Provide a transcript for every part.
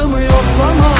nabzımı yoklama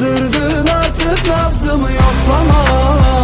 Kaldırdın artık nabzımı yoklama.